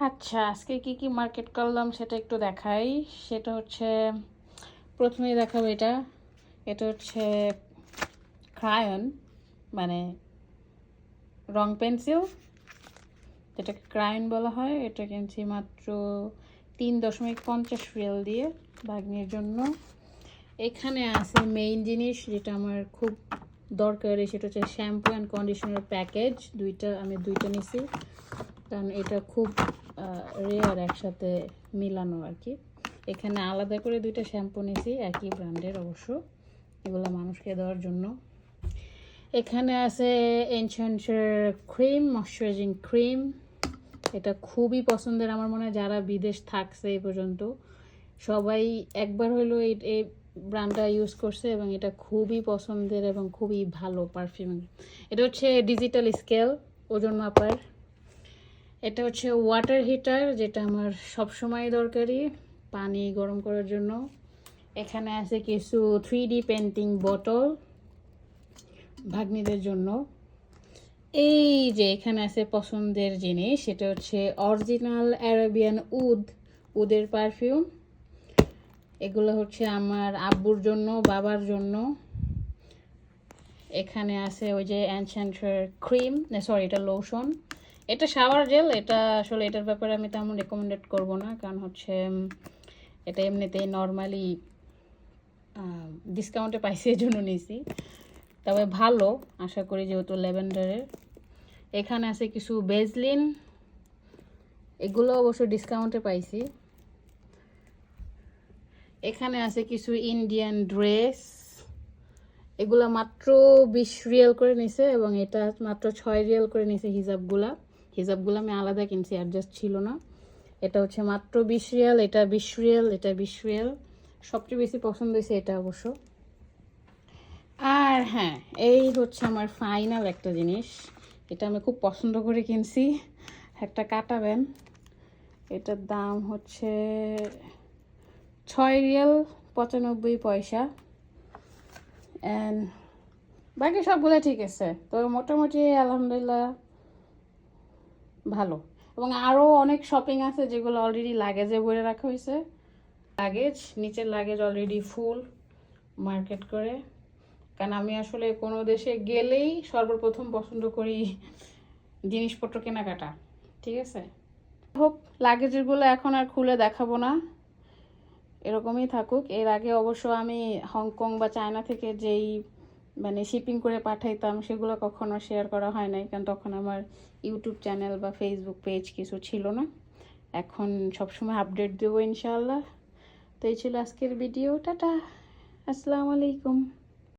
আচ্ছা আজকে কি কি মার্কেট করলাম সেটা একটু দেখাই। সেটা হচ্ছে, প্রথমেই দেখাবো এটা। এটা হচ্ছে ক্রায়ন মানে রং পেন্সিল, যেটাকে ক্রায়ন বলা হয়। এটা কিনছি মাত্র তিন দশমিক পঞ্চাশ রিয়েল দিয়ে বাগনির জন্য। এখানে আছে মেইন জিনিস যেটা আমার খুব দরকারি, সেটা হচ্ছে শ্যাম্পু অ্যান্ড কন্ডিশনার প্যাকেজ দুইটা, আমি দুইটা নিছি। কারণ এটা খুব রেয়ার একসাথে মিলানো আর কি। এখানে আলাদা করে দুইটা শ্যাম্পু নিয়েছি একই ব্র্যান্ডের অবশ্য, এগুলো মানুষকে দেওয়ার জন্য। এখানে আছে এনশান্সের ক্রিম ময়শ্চারাইজিং ক্রিম এটা খুবই পছন্দের আমার মনে হয়, যারা বিদেশ থাকছে এই পর্যন্ত। সবাই একবার হলো এই এই ব্র্যান্ডটা ইউজ করছে এবং এটা খুবই পছন্দের এবং খুবই ভালো পারফিউম এটা হচ্ছে ডিজিটাল স্কেল ওজন মাপার। এটা হচ্ছে ওয়াটার হিটার যেটা আমার সবসময় দরকারি পানি গরম করার জন্য। এখানে আছে কিছু থ্রি ডি পেন্টিং বোতল ভাগ্নিদের জন্য। এই যে এখানে আছে পছন্দের জিনিস, সেটা হচ্ছে অরিজিনাল অ্যারাবিয়ান উদ উদের পারফিউম এগুলো হচ্ছে আমার আব্বুর জন্য, বাবার জন্য। এখানে আছে ওই যে অ্যানশান্টার ক্রিম সরি এটা লোশন এটা শাওয়ার জেল এটা আসলে এটার ব্যাপারে আমি তেমন রেকমেন্ডেড করব না। কারণ হচ্ছে এটা এমনিতেই নর্মালি ডিসকাউন্টে পাইছি এই জন্য নিয়েছি তবে ভালো, আশা করি যেহেতু ল্যাভেন্ডারের। এখানে আছে কিছু বেজলিন, এগুলো অবশ্য ডিসকাউন্টে পাইছি। এখানে আছে কিছু ইন্ডিয়ান ড্রেস এগুলো মাত্র বিশ রিয়েল করে নিছে এবং এটা মাত্র ছয় রিয়েল করে নিছে হিজাবগুলা। হিজাবগুলো আমি আলাদা কিনছি অ্যাডজাস্ট ছিল না। এটা হচ্ছে মাত্র বিশ রিয়াল, এটা বিশ রিয়াল, এটা বিশ রিয়াল। সবচেয়ে বেশি পছন্দ হয়েছে এটা অবশ্য। আর হ্যাঁ এই হচ্ছে আমার ফাইনাল একটা জিনিস। এটা আমি খুব পছন্দ করে কিনছি। একটা কাটাবেন এটার দাম হচ্ছে ছয় রিয়াল পঁচানব্বই পয়সা। অ্যান্ড বাকি সবগুলো ঠিক আছে। তো মোটামুটি আলহামদুলিল্লাহ ভালো। এবং আরও অনেক শপিং আছে যেগুলো অলরেডি লাগেজে ভরে রাখা হয়েছে। লাগেজ নিচের লাগেজ অলরেডি ফুল মার্কেট করে। কারণ আমি আসলে কোনো দেশে গেলেই সর্বপ্রথম পছন্দ করি জিনিসপত্র কেনাকাটা, ঠিক আছে? হোক লাগেজগুলো এখন আর খুলে দেখাবো না। এরকমই থাকুক। এর আগে অবশ্য আমি হংকং বা চায়না থেকে যেই মানে শিপিং করে পাঠাইতাম, সেগুলো কখনো শেয়ার করা হয় নাই, কারণ তখন আমার ইউটিউব চ্যানেল বা ফেসবুক পেজ কিছু ছিল না। এখন সবসময় আপডেট দেবো ইনশাআল্লাহ। তো এই ছিল আজকের ভিডিও টাটা, আসসালামু আলাইকুম।